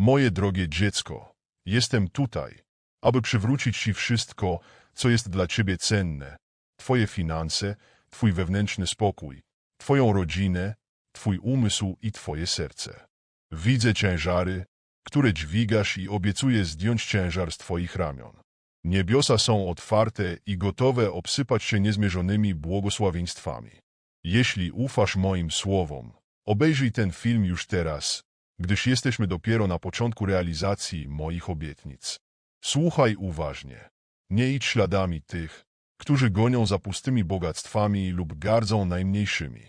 Moje drogie dziecko, jestem tutaj, aby przywrócić Ci wszystko, co jest dla Ciebie cenne. Twoje finanse, Twój wewnętrzny spokój, Twoją rodzinę, Twój umysł i Twoje serce. Widzę ciężary, które dźwigasz i obiecuję zdjąć ciężar z Twoich ramion. Niebiosa są otwarte i gotowe obsypać się niezmierzonymi błogosławieństwami. Jeśli ufasz moim słowom, obejrzyj ten film już teraz, gdyż jesteśmy dopiero na początku realizacji moich obietnic. Słuchaj uważnie. Nie idź śladami tych, którzy gonią za pustymi bogactwami lub gardzą najmniejszymi.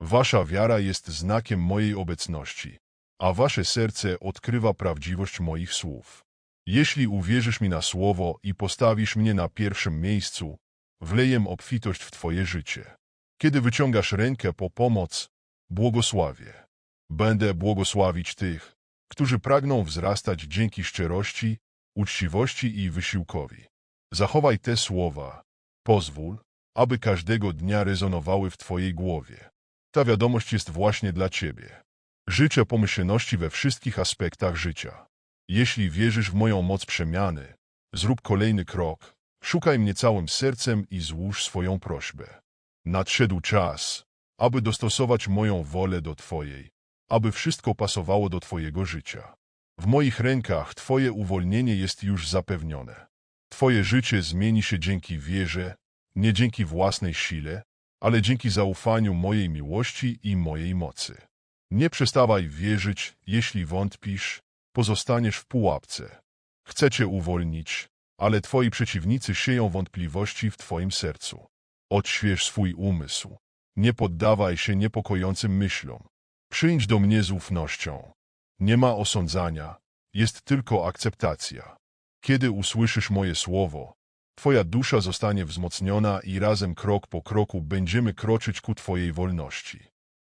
Wasza wiara jest znakiem mojej obecności, a wasze serce odkrywa prawdziwość moich słów. Jeśli uwierzysz mi na słowo i postawisz mnie na pierwszym miejscu, wleję obfitość w twoje życie. Kiedy wyciągasz rękę po pomoc, błogosławię. Będę błogosławić tych, którzy pragną wzrastać dzięki szczerości, uczciwości i wysiłkowi. Zachowaj te słowa. Pozwól, aby każdego dnia rezonowały w Twojej głowie. Ta wiadomość jest właśnie dla Ciebie. Życzę pomyślności we wszystkich aspektach życia. Jeśli wierzysz w moją moc przemiany, zrób kolejny krok, szukaj mnie całym sercem i złóż swoją prośbę. Nadszedł czas, aby dostosować moją wolę do Twojej, aby wszystko pasowało do Twojego życia. W moich rękach Twoje uwolnienie jest już zapewnione. Twoje życie zmieni się dzięki wierze, nie dzięki własnej sile, ale dzięki zaufaniu mojej miłości i mojej mocy. Nie przestawaj wierzyć, jeśli wątpisz, pozostaniesz w pułapce. Chcę cię uwolnić, ale twoi przeciwnicy sieją wątpliwości w twoim sercu. Odśwież swój umysł. Nie poddawaj się niepokojącym myślom. Przyjdź do mnie z ufnością. Nie ma osądzania, jest tylko akceptacja. Kiedy usłyszysz moje słowo, Twoja dusza zostanie wzmocniona i razem krok po kroku będziemy kroczyć ku Twojej wolności.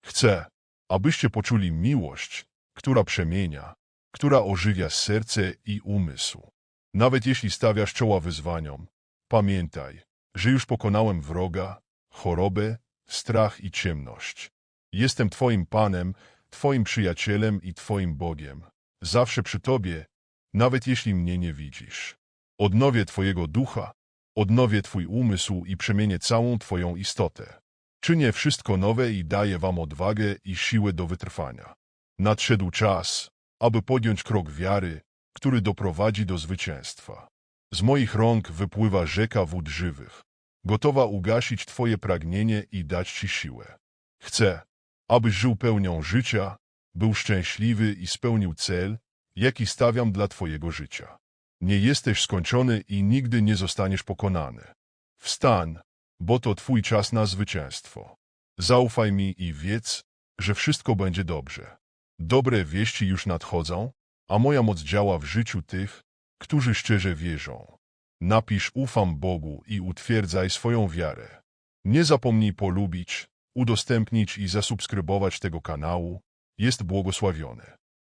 Chcę, abyście poczuli miłość, która przemienia, która ożywia serce i umysł. Nawet jeśli stawiasz czoła wyzwaniom, pamiętaj, że już pokonałem wroga, chorobę, strach i ciemność. Jestem Twoim Panem, Twoim przyjacielem i Twoim Bogiem. Zawsze przy Tobie, nawet jeśli mnie nie widzisz. Odnowię Twojego ducha, odnowię Twój umysł i przemienię całą Twoją istotę. Czynię wszystko nowe i daję Wam odwagę i siłę do wytrwania. Nadszedł czas, aby podjąć krok wiary, który doprowadzi do zwycięstwa. Z moich rąk wypływa rzeka wód żywych, gotowa ugasić Twoje pragnienie i dać Ci siłę. Chcę, abyś żył pełnią życia, był szczęśliwy i spełnił cel, jaki stawiam dla Twojego życia. Nie jesteś skończony i nigdy nie zostaniesz pokonany. Wstań, bo to Twój czas na zwycięstwo. Zaufaj mi i wiedz, że wszystko będzie dobrze. Dobre wieści już nadchodzą, a moja moc działa w życiu tych, którzy szczerze wierzą. Napisz ufam Bogu i utwierdzaj swoją wiarę. Nie zapomnij polubić, udostępnić i zasubskrybować tego kanału. Jest błogosławiony.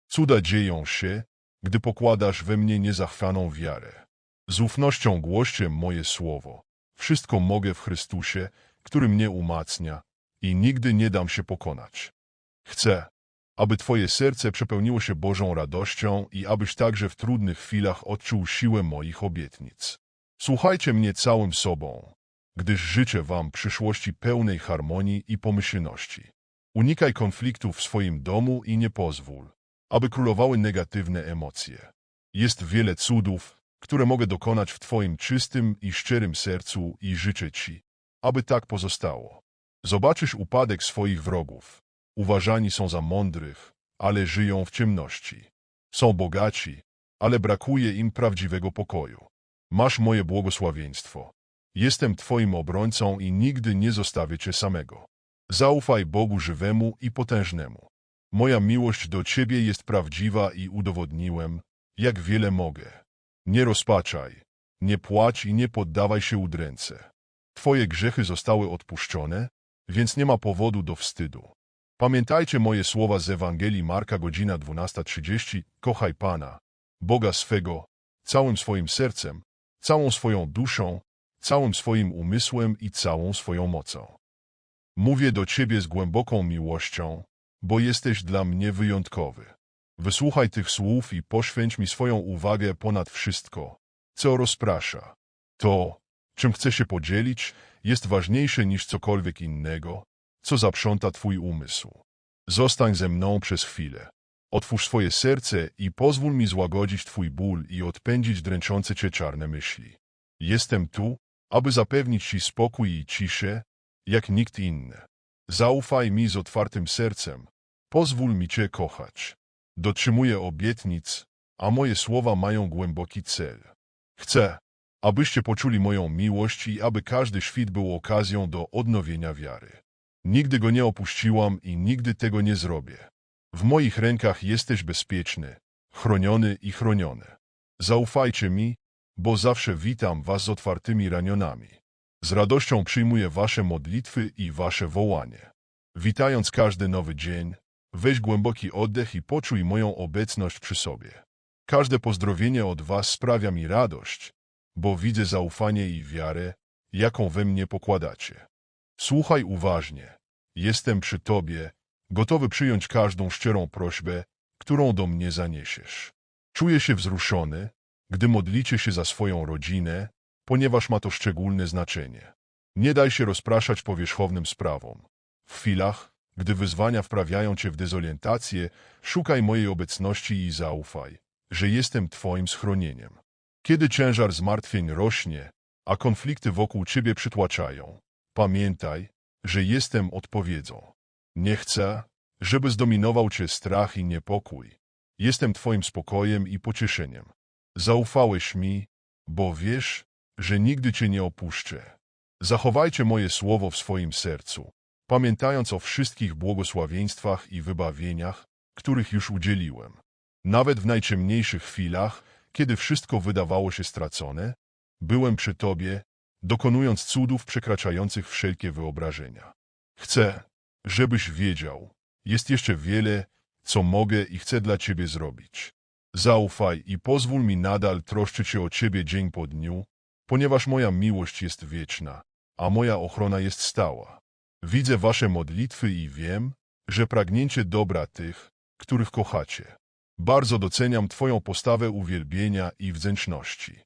Cuda dzieją się, gdy pokładasz we mnie niezachwianą wiarę. Z ufnością głoście moje słowo. Wszystko mogę w Chrystusie, który mnie umacnia i nigdy nie dam się pokonać. Chcę, aby Twoje serce przepełniło się Bożą radością i abyś także w trudnych chwilach odczuł siłę moich obietnic. Słuchajcie mnie całym sobą, gdyż życzę Wam przyszłości pełnej harmonii i pomyślności. Unikaj konfliktów w swoim domu i nie pozwól, aby królowały negatywne emocje. Jest wiele cudów, które mogę dokonać w Twoim czystym i szczerym sercu i życzę Ci, aby tak pozostało. Zobaczysz upadek swoich wrogów. Uważani są za mądrych, ale żyją w ciemności. Są bogaci, ale brakuje im prawdziwego pokoju. Masz moje błogosławieństwo. Jestem Twoim obrońcą i nigdy nie zostawię Cię samego. Zaufaj Bogu żywemu i potężnemu. Moja miłość do Ciebie jest prawdziwa i udowodniłem, jak wiele mogę. Nie rozpaczaj, nie płacz i nie poddawaj się udręce. Twoje grzechy zostały odpuszczone, więc nie ma powodu do wstydu. Pamiętajcie moje słowa z Ewangelii Marka godzina 12.30. Kochaj Pana, Boga swego, całym swoim sercem, całą swoją duszą, całym swoim umysłem i całą swoją mocą. Mówię do Ciebie z głęboką miłością, bo jesteś dla mnie wyjątkowy. Wysłuchaj tych słów i poświęć mi swoją uwagę ponad wszystko, co rozprasza. To, czym chcę się podzielić, jest ważniejsze niż cokolwiek innego, co zaprząta twój umysł. Zostań ze mną przez chwilę. Otwórz swoje serce i pozwól mi złagodzić twój ból i odpędzić dręczące cię czarne myśli. Jestem tu, aby zapewnić ci spokój i ciszę, jak nikt inny. Zaufaj mi z otwartym sercem. Pozwól mi cię kochać. Dotrzymuję obietnic, a moje słowa mają głęboki cel. Chcę, abyście poczuli moją miłość i aby każdy świt był okazją do odnowienia wiary. Nigdy go nie opuściłam i nigdy tego nie zrobię. W moich rękach jesteś bezpieczny, chroniony i chroniony. Zaufajcie mi, bo zawsze witam was z otwartymi ramionami. Z radością przyjmuję wasze modlitwy i wasze wołanie. Witając każdy nowy dzień, weź głęboki oddech i poczuj moją obecność przy sobie. Każde pozdrowienie od was sprawia mi radość, bo widzę zaufanie i wiarę, jaką we mnie pokładacie. Słuchaj uważnie. Jestem przy tobie, gotowy przyjąć każdą szczerą prośbę, którą do mnie zaniesiesz. Czuję się wzruszony, gdy modlicie się za swoją rodzinę, ponieważ ma to szczególne znaczenie. Nie daj się rozpraszać powierzchownym sprawom. W chwilach, gdy wyzwania wprawiają cię w dezorientację, szukaj mojej obecności i zaufaj, że jestem twoim schronieniem. Kiedy ciężar zmartwień rośnie, a konflikty wokół ciebie przytłaczają, pamiętaj, że jestem odpowiedzią. Nie chcę, żeby zdominował cię strach i niepokój. Jestem twoim spokojem i pocieszeniem. Zaufałeś mi, bo wiesz, że nigdy cię nie opuszczę. Zachowajcie moje słowo w swoim sercu, pamiętając o wszystkich błogosławieństwach i wybawieniach, których już udzieliłem. Nawet w najciemniejszych chwilach, kiedy wszystko wydawało się stracone, byłem przy Tobie, dokonując cudów przekraczających wszelkie wyobrażenia. Chcę, żebyś wiedział, jest jeszcze wiele, co mogę i chcę dla Ciebie zrobić. Zaufaj i pozwól mi nadal troszczyć się o Ciebie dzień po dniu, ponieważ moja miłość jest wieczna, a moja ochrona jest stała. Widzę Wasze modlitwy i wiem, że pragniecie dobra tych, których kochacie. Bardzo doceniam Twoją postawę uwielbienia i wdzięczności.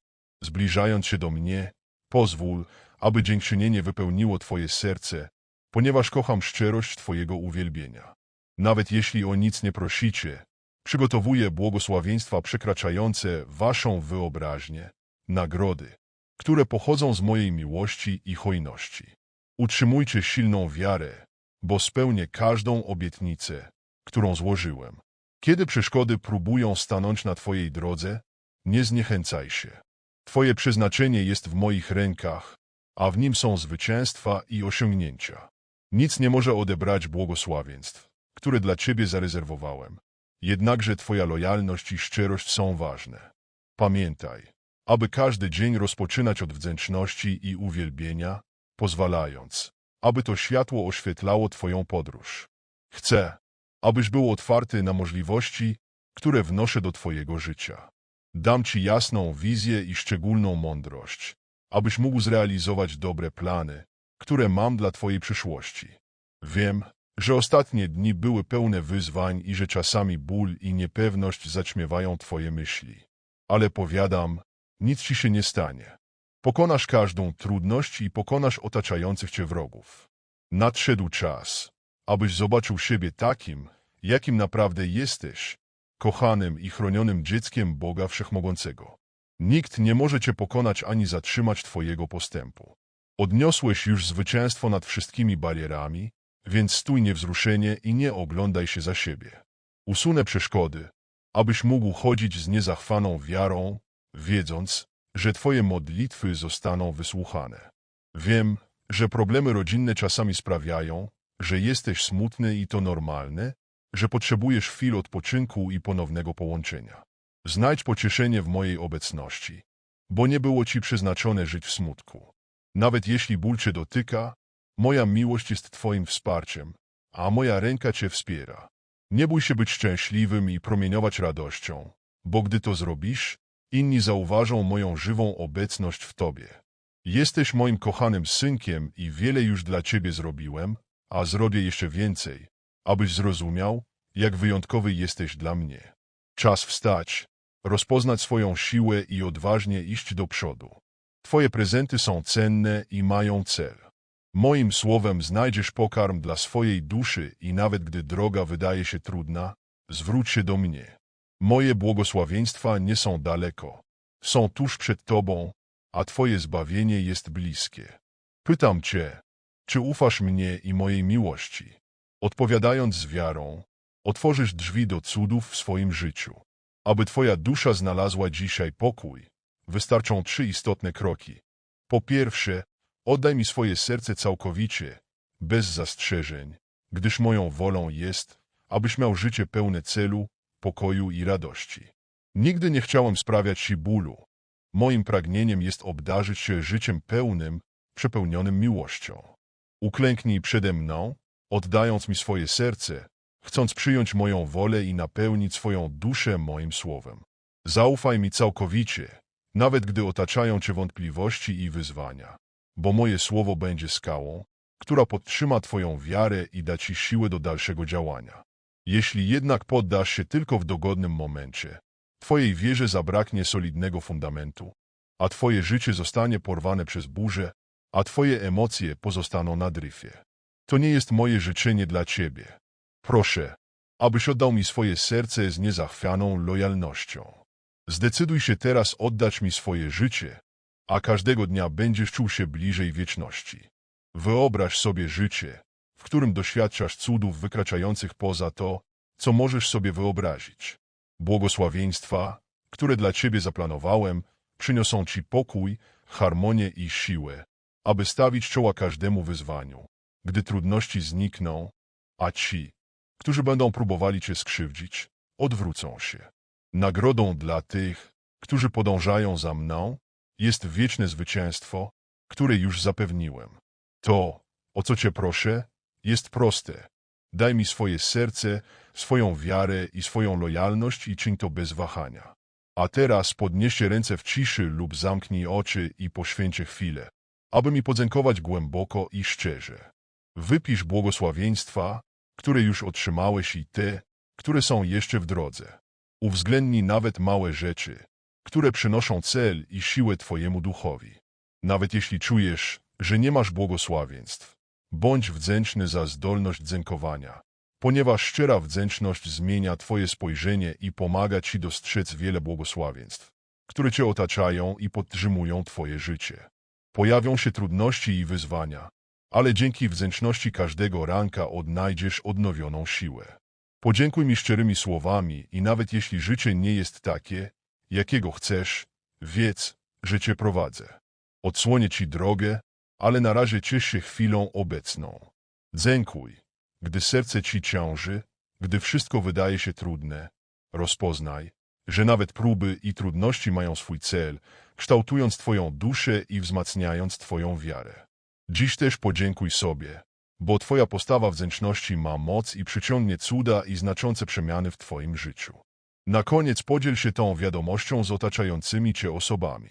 Zbliżając się do mnie, pozwól, aby dziękczynienie wypełniło Twoje serce, ponieważ kocham szczerość Twojego uwielbienia. Nawet jeśli o nic nie prosicie, przygotowuję błogosławieństwa przekraczające Waszą wyobraźnię, nagrody, które pochodzą z mojej miłości i hojności. Utrzymujcie silną wiarę, bo spełnię każdą obietnicę, którą złożyłem. Kiedy przeszkody próbują stanąć na Twojej drodze, nie zniechęcaj się. Twoje przeznaczenie jest w moich rękach, a w nim są zwycięstwa i osiągnięcia. Nic nie może odebrać błogosławieństw, które dla Ciebie zarezerwowałem. Jednakże Twoja lojalność i szczerość są ważne. Pamiętaj, aby każdy dzień rozpoczynać od wdzięczności i uwielbienia, pozwalając, aby to światło oświetlało Twoją podróż. Chcę, abyś był otwarty na możliwości, które wnoszę do Twojego życia. Dam Ci jasną wizję i szczególną mądrość, abyś mógł zrealizować dobre plany, które mam dla Twojej przyszłości. Wiem, że ostatnie dni były pełne wyzwań i że czasami ból i niepewność zaćmiewają Twoje myśli. Ale powiadam, nic Ci się nie stanie. Pokonasz każdą trudność i pokonasz otaczających Cię wrogów. Nadszedł czas, abyś zobaczył siebie takim, jakim naprawdę jesteś, kochanym i chronionym dzieckiem Boga Wszechmogącego. Nikt nie może Cię pokonać ani zatrzymać Twojego postępu. Odniosłeś już zwycięstwo nad wszystkimi barierami, więc stój niewzruszenie i nie oglądaj się za siebie. Usunę przeszkody, abyś mógł chodzić z niezachwaną wiarą, wiedząc, że Twoje modlitwy zostaną wysłuchane. Wiem, że problemy rodzinne czasami sprawiają, że jesteś smutny i to normalne, że potrzebujesz chwil odpoczynku i ponownego połączenia. Znajdź pocieszenie w mojej obecności, bo nie było Ci przeznaczone żyć w smutku. Nawet jeśli ból Cię dotyka, moja miłość jest Twoim wsparciem, a moja ręka Cię wspiera. Nie bój się być szczęśliwym i promieniować radością, bo gdy to zrobisz, inni zauważą moją żywą obecność w Tobie. Jesteś moim kochanym synkiem i wiele już dla Ciebie zrobiłem, a zrobię jeszcze więcej, abyś zrozumiał, jak wyjątkowy jesteś dla mnie. Czas wstać, rozpoznać swoją siłę i odważnie iść do przodu. Twoje prezenty są cenne i mają cel. Moim słowem znajdziesz pokarm dla swojej duszy i nawet gdy droga wydaje się trudna, zwróć się do mnie. Moje błogosławieństwa nie są daleko. Są tuż przed Tobą, a Twoje zbawienie jest bliskie. Pytam Cię, czy ufasz mnie i mojej miłości? Odpowiadając z wiarą, otworzysz drzwi do cudów w swoim życiu. Aby Twoja dusza znalazła dzisiaj pokój, wystarczą trzy istotne kroki. Po pierwsze, oddaj mi swoje serce całkowicie, bez zastrzeżeń, gdyż moją wolą jest, abyś miał życie pełne celu, pokoju i radości. Nigdy nie chciałem sprawiać Ci bólu. Moim pragnieniem jest obdarzyć się życiem pełnym, przepełnionym miłością. Uklęknij przede mną, oddając mi swoje serce, chcąc przyjąć moją wolę i napełnić swoją duszę moim słowem. Zaufaj mi całkowicie, nawet gdy otaczają Cię wątpliwości i wyzwania, bo moje słowo będzie skałą, która podtrzyma Twoją wiarę i da Ci siłę do dalszego działania. Jeśli jednak poddasz się tylko w dogodnym momencie, Twojej wierze zabraknie solidnego fundamentu, a Twoje życie zostanie porwane przez burzę, a Twoje emocje pozostaną na dryfie. To nie jest moje życzenie dla Ciebie. Proszę, abyś oddał mi swoje serce z niezachwianą lojalnością. Zdecyduj się teraz oddać mi swoje życie, a każdego dnia będziesz czuł się bliżej wieczności. Wyobraź sobie życie, w którym doświadczasz cudów wykraczających poza to, co możesz sobie wyobrazić. Błogosławieństwa, które dla Ciebie zaplanowałem, przyniosą Ci pokój, harmonię i siłę, aby stawić czoła każdemu wyzwaniu, gdy trudności znikną, a ci, którzy będą próbowali Cię skrzywdzić, odwrócą się. Nagrodą dla tych, którzy podążają za mną, jest wieczne zwycięstwo, które już zapewniłem. To, o co Cię proszę, jest proste. Daj mi swoje serce, swoją wiarę i swoją lojalność i czyń to bez wahania. A teraz podnieście ręce w ciszy lub zamknij oczy i poświęcie chwilę, aby mi podziękować głęboko i szczerze. Wypisz błogosławieństwa, które już otrzymałeś i te, które są jeszcze w drodze. Uwzględnij nawet małe rzeczy, które przynoszą cel i siłę Twojemu duchowi. Nawet jeśli czujesz, że nie masz błogosławieństw, bądź wdzięczny za zdolność dziękowania, ponieważ szczera wdzięczność zmienia Twoje spojrzenie i pomaga Ci dostrzec wiele błogosławieństw, które Cię otaczają i podtrzymują Twoje życie. Pojawią się trudności i wyzwania, ale dzięki wdzięczności każdego ranka odnajdziesz odnowioną siłę. Podziękuj mi szczerymi słowami i nawet jeśli życie nie jest takie, jakiego chcesz, wiedz, że Cię prowadzę. Odsłonię Ci drogę, ale na razie ciesz się chwilą obecną. Dziękuj, gdy serce Ci ciąży, gdy wszystko wydaje się trudne. Rozpoznaj, że nawet próby i trudności mają swój cel, kształtując Twoją duszę i wzmacniając Twoją wiarę. Dziś też podziękuj sobie, bo Twoja postawa wdzięczności ma moc i przyciągnie cuda i znaczące przemiany w Twoim życiu. Na koniec podziel się tą wiadomością z otaczającymi Cię osobami.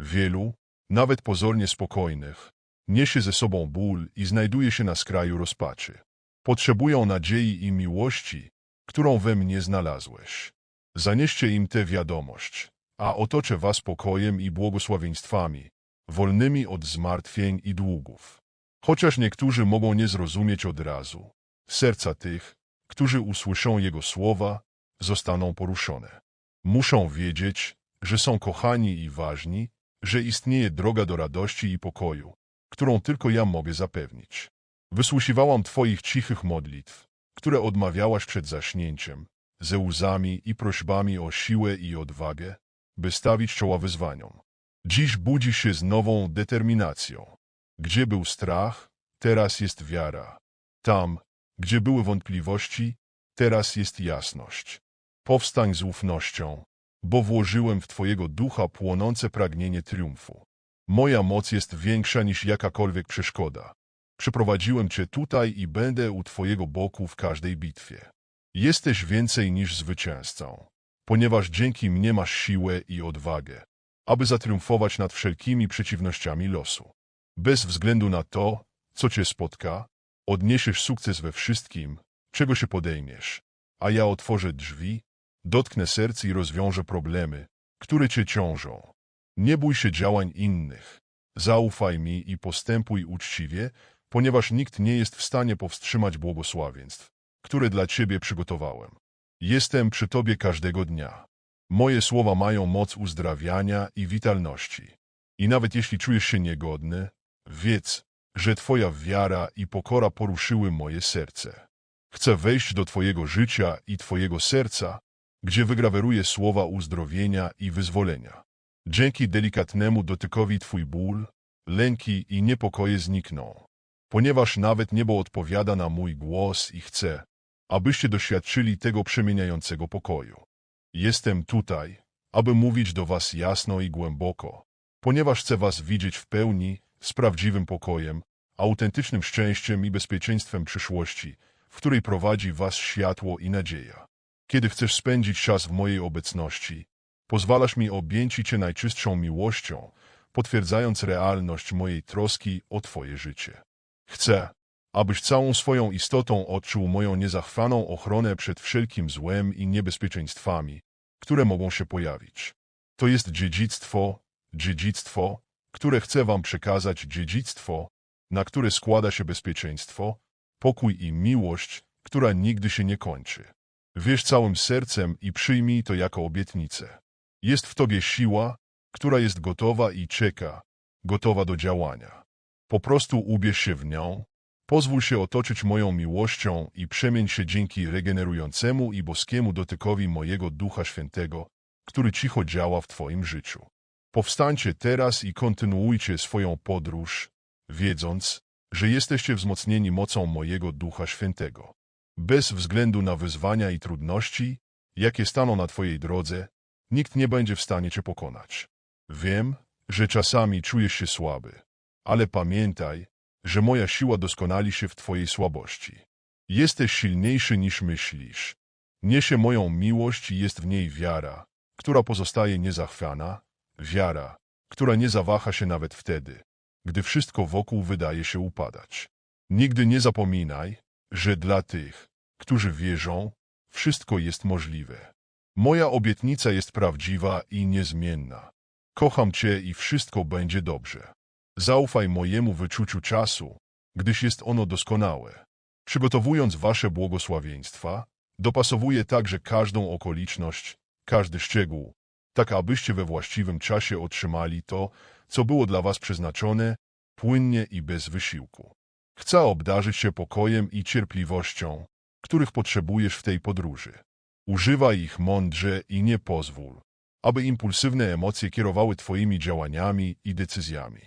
Wielu, nawet pozornie spokojnych, niesie ze sobą ból i znajduje się na skraju rozpaczy. Potrzebują nadziei i miłości, którą we mnie znalazłeś. Zanieście im tę wiadomość, a otoczę was pokojem i błogosławieństwami, wolnymi od zmartwień i długów. Chociaż niektórzy mogą nie zrozumieć od razu, serca tych, którzy usłyszą Jego słowa, zostaną poruszone. Muszą wiedzieć, że są kochani i ważni, że istnieje droga do radości i pokoju, którą tylko ja mogę zapewnić. Wysłuchiwałam Twoich cichych modlitw, które odmawiałaś przed zaśnięciem, ze łzami i prośbami o siłę i odwagę, by stawić czoła wyzwaniom. Dziś budzi się z nową determinacją. Gdzie był strach, teraz jest wiara. Tam, gdzie były wątpliwości, teraz jest jasność. Powstań z ufnością, bo włożyłem w Twojego ducha płonące pragnienie triumfu. Moja moc jest większa niż jakakolwiek przeszkoda. Przyprowadziłem Cię tutaj i będę u Twojego boku w każdej bitwie. Jesteś więcej niż zwycięzcą, ponieważ dzięki mnie masz siłę i odwagę, aby zatriumfować nad wszelkimi przeciwnościami losu. Bez względu na to, co Cię spotka, odniesiesz sukces we wszystkim, czego się podejmiesz, a ja otworzę drzwi, Dotknę serc i rozwiążę problemy, które cię ciążą. Nie bój się działań innych. Zaufaj mi i postępuj uczciwie, ponieważ nikt nie jest w stanie powstrzymać błogosławieństw, które dla ciebie przygotowałem. Jestem przy tobie każdego dnia. Moje słowa mają moc uzdrawiania i witalności. I nawet jeśli czujesz się niegodny, wiedz, że twoja wiara i pokora poruszyły moje serce. Chcę wejść do twojego życia i twojego serca, gdzie wygraweruję słowa uzdrowienia i wyzwolenia. Dzięki delikatnemu dotykowi twój ból, lęki i niepokoje znikną, ponieważ nawet niebo odpowiada na mój głos i chce, abyście doświadczyli tego przemieniającego pokoju. Jestem tutaj, aby mówić do was jasno i głęboko, ponieważ chcę was widzieć w pełni, z prawdziwym pokojem, autentycznym szczęściem i bezpieczeństwem przyszłości, w której prowadzi was światło i nadzieja. Kiedy chcesz spędzić czas w mojej obecności, pozwalasz mi objęci cię najczystszą miłością, potwierdzając realność mojej troski o twoje życie. Chcę, abyś całą swoją istotą odczuł moją niezachwaną ochronę przed wszelkim złem i niebezpieczeństwami, które mogą się pojawić. To jest dziedzictwo, dziedzictwo, które chcę wam przekazać, dziedzictwo, na które składa się bezpieczeństwo, pokój i miłość, która nigdy się nie kończy. Wierz całym sercem i przyjmij to jako obietnicę. Jest w tobie siła, która jest gotowa i czeka, gotowa do działania. Po prostu ubierz się w nią, pozwól się otoczyć moją miłością i przemień się dzięki regenerującemu i boskiemu dotykowi mojego Ducha Świętego, który cicho działa w twoim życiu. Powstańcie teraz i kontynuujcie swoją podróż, wiedząc, że jesteście wzmocnieni mocą mojego Ducha Świętego. Bez względu na wyzwania i trudności, jakie staną na twojej drodze, nikt nie będzie w stanie cię pokonać. Wiem, że czasami czujesz się słaby, ale pamiętaj, że moja siła doskonali się w twojej słabości. Jesteś silniejszy niż myślisz. Niesie moją miłość i jest w niej wiara, która pozostaje niezachwiana, wiara, która nie zawaha się nawet wtedy, gdy wszystko wokół wydaje się upadać. Nigdy nie zapominaj, że dla tych, którzy wierzą, wszystko jest możliwe. Moja obietnica jest prawdziwa i niezmienna. Kocham Cię i wszystko będzie dobrze. Zaufaj mojemu wyczuciu czasu, gdyż jest ono doskonałe. Przygotowując Wasze błogosławieństwa, dopasowuję także każdą okoliczność, każdy szczegół, tak abyście we właściwym czasie otrzymali to, co było dla Was przeznaczone, płynnie i bez wysiłku. Chcę obdarzyć się pokojem i cierpliwością, których potrzebujesz w tej podróży. Używaj ich mądrze i nie pozwól, aby impulsywne emocje kierowały Twoimi działaniami i decyzjami.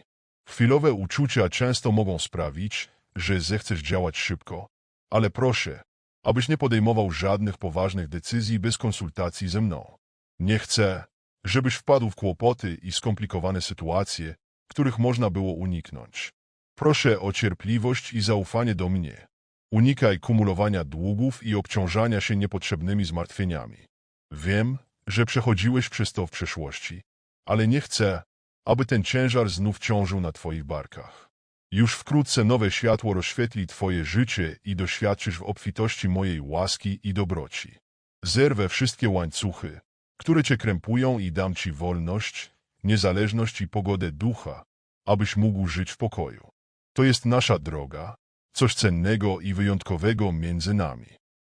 Chwilowe uczucia często mogą sprawić, że zechcesz działać szybko, ale proszę, abyś nie podejmował żadnych poważnych decyzji bez konsultacji ze mną. Nie chcę, żebyś wpadł w kłopoty i skomplikowane sytuacje, których można było uniknąć. Proszę o cierpliwość i zaufanie do mnie. Unikaj kumulowania długów i obciążania się niepotrzebnymi zmartwieniami. Wiem, że przechodziłeś przez to w przeszłości, ale nie chcę, aby ten ciężar znów ciążył na Twoich barkach. Już wkrótce nowe światło rozświetli Twoje życie i doświadczysz w obfitości mojej łaski i dobroci. Zerwę wszystkie łańcuchy, które Cię krępują i dam Ci wolność, niezależność i pogodę ducha, abyś mógł żyć w pokoju. To jest nasza droga, coś cennego i wyjątkowego między nami.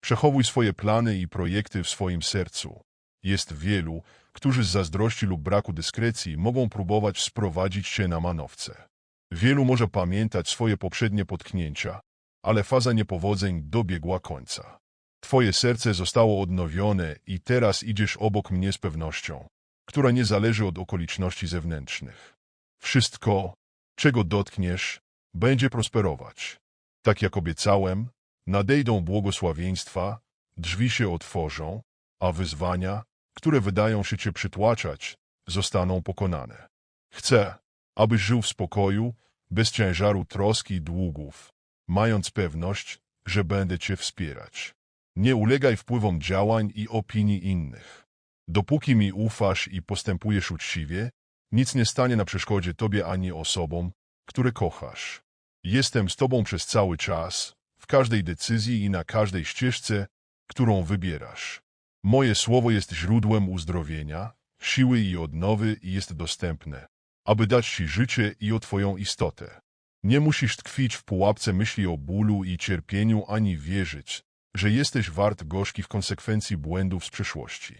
Przechowuj swoje plany i projekty w swoim sercu. Jest wielu, którzy z zazdrości lub braku dyskrecji mogą próbować sprowadzić się na manowce. Wielu może pamiętać swoje poprzednie potknięcia, ale faza niepowodzeń dobiegła końca. Twoje serce zostało odnowione i teraz idziesz obok mnie z pewnością, która nie zależy od okoliczności zewnętrznych. Wszystko, czego dotkniesz, będzie prosperować. Tak jak obiecałem, nadejdą błogosławieństwa, drzwi się otworzą, a wyzwania, które wydają się cię przytłaczać, zostaną pokonane. Chcę, abyś żył w spokoju, bez ciężaru troski i długów, mając pewność, że będę cię wspierać. Nie ulegaj wpływom działań i opinii innych. Dopóki mi ufasz i postępujesz uczciwie, nic nie stanie na przeszkodzie tobie ani osobom, które kochasz. Jestem z tobą przez cały czas, w każdej decyzji i na każdej ścieżce, którą wybierasz. Moje słowo jest źródłem uzdrowienia, siły i odnowy i jest dostępne, aby dać Ci życie i o Twoją istotę. Nie musisz tkwić w pułapce myśli o bólu i cierpieniu ani wierzyć, że jesteś wart gorzkich konsekwencji błędów z przeszłości.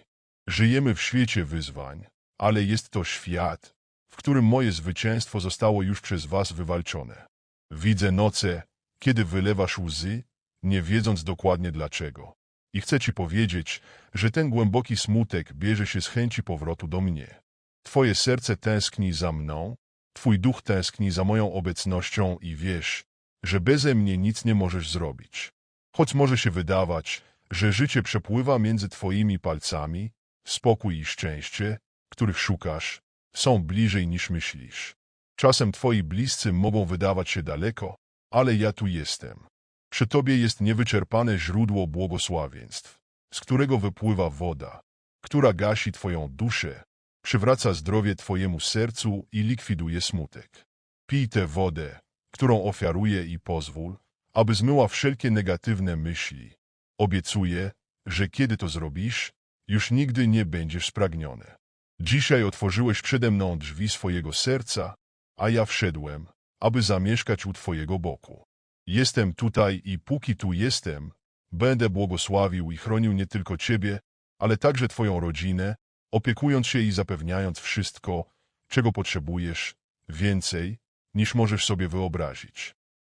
Żyjemy w świecie wyzwań, ale jest to świat, w którym moje zwycięstwo zostało już przez Was wywalczone. Widzę noce, kiedy wylewasz łzy, nie wiedząc dokładnie dlaczego. I chcę Ci powiedzieć, że ten głęboki smutek bierze się z chęci powrotu do mnie. Twoje serce tęskni za mną, Twój duch tęskni za moją obecnością i wiesz, że beze mnie nic nie możesz zrobić. Choć może się wydawać, że życie przepływa między Twoimi palcami, spokój i szczęście, których szukasz, są bliżej niż myślisz. Czasem Twoi bliscy mogą wydawać się daleko, ale ja tu jestem. Przy Tobie jest niewyczerpane źródło błogosławieństw, z którego wypływa woda, która gasi Twoją duszę, przywraca zdrowie Twojemu sercu i likwiduje smutek. Pij tę wodę, którą ofiaruję i pozwól, aby zmyła wszelkie negatywne myśli. Obiecuję, że kiedy to zrobisz, już nigdy nie będziesz spragniony. Dzisiaj otworzyłeś przede mną drzwi swojego serca, a ja wszedłem, aby zamieszkać u Twojego boku. Jestem tutaj i póki tu jestem, będę błogosławił i chronił nie tylko Ciebie, ale także Twoją rodzinę, opiekując się i zapewniając wszystko, czego potrzebujesz, więcej, niż możesz sobie wyobrazić.